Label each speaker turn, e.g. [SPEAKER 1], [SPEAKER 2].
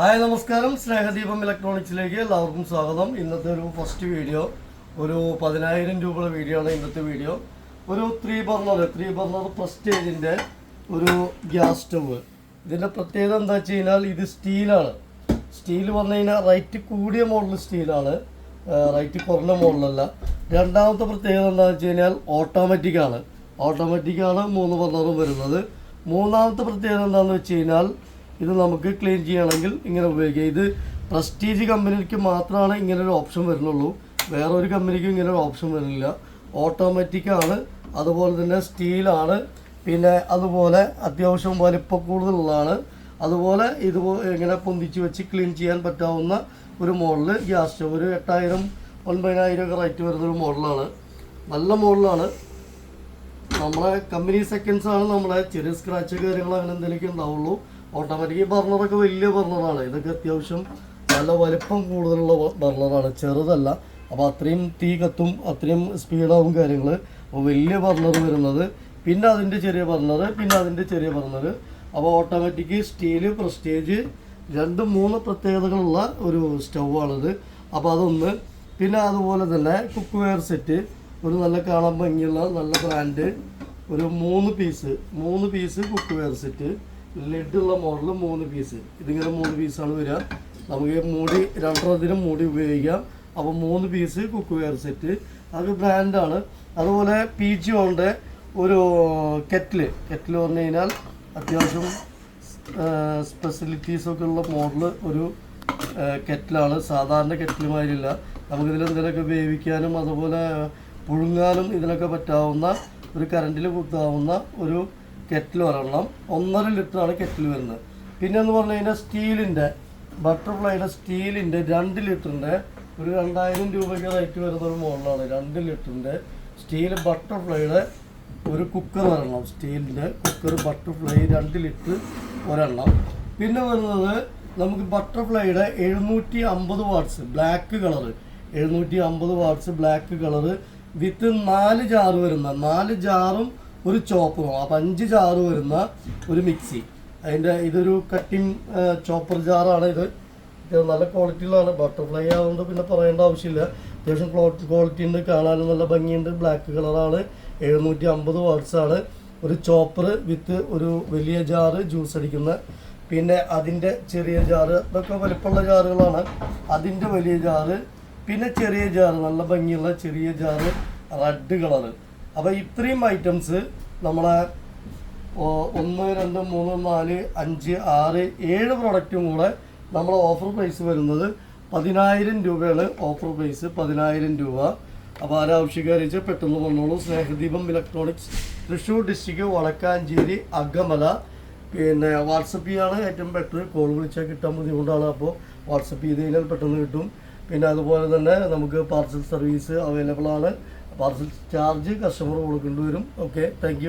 [SPEAKER 1] Hi നമസ്കാരം. സ്നേഹദീപം ഇലക്ട്രോണിക്സിലേക്ക് എല്ലാവർക്കും സ്വാഗതം. ഇന്നത്തെ ഒരു ഫസ്റ്റ് വീഡിയോ ഒരു പതിനായിരം രൂപയുടെ വീഡിയോ ആണ് ഇന്നത്തെ വീഡിയോ ഒരു ത്രീ ബർണർ ത്രീ ബർണർ പ്രസ്റ്റേജിന്റെ ഒരു ഗ്യാസ് സ്റ്റവ്. ഇതിന്റെ പ്രത്യേകത എന്താ വെച്ച് കഴിഞ്ഞാൽ ഇത് സ്റ്റീലാണ് സ്റ്റീൽ വന്നു കഴിഞ്ഞാൽ റൈറ്റ് കൂടിയ മോഡൽ സ്റ്റീലാണ് റൈറ്റ് കുറഞ്ഞ മോഡലല്ല രണ്ടാമത്തെ പ്രത്യേകത എന്താണെന്ന് വെച്ച് കഴിഞ്ഞാൽ ഓട്ടോമാറ്റിക്കാണ് ഓട്ടോമാറ്റിക് മൂന്ന് ബർണറും വരുന്നത്. മൂന്നാമത്തെ പ്രത്യേകത എന്താണെന്ന് വെച്ച് കഴിഞ്ഞാൽ ഇത് നമുക്ക് ക്ലീൻ ചെയ്യണമെങ്കിൽ ഇങ്ങനെ ഉപയോഗിക്കാം. ഇത് പ്രസ്റ്റീജ് കമ്പനിക്ക് മാത്രമാണ് ഇങ്ങനെ ഒരു ഓപ്ഷൻ വരുന്നുള്ളൂ. വേറൊരു കമ്പനിക്കും ഇങ്ങനെ ഒരു ഓപ്ഷൻ വരുന്നില്ല ഓട്ടോമാറ്റിക്കാണ് അതുപോലെ തന്നെ സ്റ്റീലാണ് പിന്നെ അതുപോലെ അത്യാവശ്യം വലിപ്പം കൂടുതലുള്ളതാണ്. അതുപോലെ ഇത് ഇങ്ങനെ പൊന്തിച്ച് വെച്ച് ക്ലീൻ ചെയ്യാൻ പറ്റാവുന്ന ഒരു മോഡൽ ഗ്യാസ് സ്റ്റവ് ഒരു എട്ടായിരം ഒൻപതിനായിരം ഒക്കെ റേറ്റ് വരുന്ന ഒരു മോഡലാണ് നല്ല മോഡലാണ് നമ്മളെ കമ്പനി സെക്കൻഡ്സാണ് നമ്മളെ ചെറിയ സ്ക്രാച്ച് കാര്യങ്ങൾ അങ്ങനെ എന്തെങ്കിലുമൊക്കെ ഉണ്ടാവുള്ളൂ. ഓട്ടോമാറ്റിക് ബർണറൊക്കെ വലിയ ബർണറാണ്. ഇതൊക്കെ അത്യാവശ്യം നല്ല വലിപ്പം കൂടുതലുള്ള ബർണറാണ്. ചെറുതല്ല. അപ്പോൾ അത്രയും തീ കത്തും അത്രയും സ്പീഡാവും കാര്യങ്ങൾ അപ്പോൾ വലിയ ബർണർ വരുന്നത് പിന്നെ അതിന്റെ ചെറിയ ബർണർ പിന്നെ അതിന്റെ ചെറിയ ബർണർ അപ്പോൾ ഓട്ടോമാറ്റിക് സ്റ്റീൽ പ്രസ്റ്റേജ് രണ്ട് മൂന്ന് പ്രത്യേകതകളുള്ള ഒരു സ്റ്റൗവാണിത്. അപ്പോൾ അതൊന്ന് പിന്നെ അതുപോലെ തന്നെ കുക്ക് വെയർ സെറ്റ് ഒരു നല്ല കാണാൻ ഭംഗിയുള്ള നല്ല ബ്രാൻഡ് ഒരു മൂന്ന് പീസ് മൂന്ന് പീസ് കുക്ക് വെയർ സെറ്റ് ലെഡുള്ള മോഡൽ മൂന്ന് പീസ്. ഇതിങ്ങനെ മൂന്ന് പീസാണ് വരിക. നമുക്ക് മൂടി രണ്ടെണ്ണത്തിനും മൂടി ഉപയോഗിക്കാം. അപ്പോൾ മൂന്ന് പീസ് കുക്ക് വെയർ സെറ്റ് അത് ബ്രാൻഡാണ്. അതുപോലെ പി ജി ഓണിന്റെ ഒരു കെറ്റിൽ. കെറ്റിൽ പറഞ്ഞു കഴിഞ്ഞാൽ അത്യാവശ്യം സ്പെഷ്യലിറ്റീസ് ഒക്കെ ഉള്ള മോഡൽ ഒരു കെറ്റിലാണ്. സാധാരണ കെറ്റിലുമായിരില്ല നമുക്കിതിൽ എന്തെങ്കിലുമൊക്കെ വേവിക്കാനും അതുപോലെ പുഴുങ്ങാനും ഇതിനൊക്കെ പറ്റാവുന്ന ഒരു കറണ്ടിൽ കുത്താവുന്ന ഒരു കെറ്റിൽ ഒരെണ്ണം ഒന്നര ലിറ്ററാണ് കെറ്റിൽ വരുന്നത്. പിന്നെ എന്ന് പറഞ്ഞു കഴിഞ്ഞാൽ സ്റ്റീലിന്റെ ബട്ടർഫ്ലൈയുടെ സ്റ്റീലിന്റെ രണ്ട് ലിറ്ററിന്റെ ഒരു രണ്ടായിരം രൂപയ്ക്ക് റേറ്റ് വരുന്ന ഒരു മോഡലാണ്. രണ്ട് ലിറ്ററിന്റെ സ്റ്റീൽ ബട്ടർഫ്ലൈയുടെ ഒരു കുക്കർ ഒരെണ്ണം. സ്റ്റീലിന്റെ കുക്കർ ബട്ടർഫ്ലൈ രണ്ട് ലിറ്റർ ഒരെണ്ണം. പിന്നെ വരുന്നത് നമുക്ക് ബട്ടർഫ്ലൈയുടെ എഴുന്നൂറ്റി അമ്പത് വാട്ട്സ് ബ്ലാക്ക് കളറ് എഴുന്നൂറ്റി അമ്പത് വാട്ട്സ് ബ്ലാക്ക് കളറ് വിത്ത് നാല് ജാറ് വരുന്ന നാല് ജാറും ഒരു ചോപ്പറും അപ്പം അഞ്ച് ജാറ് വരുന്ന ഒരു മിക്സി. അതിന്റെ ഇതൊരു കട്ടിങ് ചോപ്പർ ജാറാണ് ഇത്. ഇത് നല്ല ക്വാളിറ്റിയിലാണ് ബട്ടർഫ്ലൈ ആയതുകൊണ്ട് പിന്നെ പറയേണ്ട ആവശ്യമില്ല. അത്യാവശ്യം ക്വാളിറ്റി ഉണ്ട്. കാണാനും നല്ല ഭംഗിയുണ്ട്. ബ്ലാക്ക് കളറാണ് എഴുന്നൂറ്റി അമ്പത് ആണ്. ഒരു ചോപ്പർ വിത്ത് ഒരു വലിയ ജാറ് ജ്യൂസ് അടിക്കുന്ന പിന്നെ അതിന്റെ ചെറിയ ജാറ് ഇതൊക്കെ വലിപ്പമുള്ള ജാറുകളാണ്. അതിന്റെ വലിയ ജാറ് പിന്നെ ചെറിയ ജാറ് നല്ല ഭംഗിയുള്ള ചെറിയ ജാറ് റെഡ് കളറ് അപ്പോൾ ഇത്രയും ഐറ്റംസ് നമ്മളെ ഒന്ന് രണ്ട് മൂന്ന് നാല് അഞ്ച് ആറ് ഏഴ് പ്രൊഡക്റ്റും കൂടെ നമ്മളെ ഓഫർ പ്രൈസ് വരുന്നത് പതിനായിരം രൂപയാണ് ഓഫർ പ്രൈസ് പതിനായിരം രൂപ. അപ്പോൾ ആരാവശ്യക്കാരിച്ച് പെട്ടെന്ന് വന്നോളൂ. സ്നേഹദീപം ഇലക്ട്രോണിക്സ് തൃശ്ശൂർ ഡിസ്ട്രിക്ട് വടക്കാഞ്ചേരി അഗമല പിന്നെ വാട്സപ്പ് ചെയ്യാണ് ഏറ്റവും ബെറ്റർ കോൾ വിളിച്ചാൽ കിട്ടാൻ ബുദ്ധിമുട്ടാണ് അപ്പോൾ വാട്സപ്പ് ചെയ്ത് കഴിഞ്ഞാൽ പെട്ടെന്ന് കിട്ടും. പിന്നെ അതുപോലെ തന്നെ നമുക്ക് പാർസൽ സർവീസ് അവൈലബിൾ ആണ്. പാർസൽ ചാർജ് കസ്റ്റമർ കൊടുക്കേണ്ടി വരും. Okay thank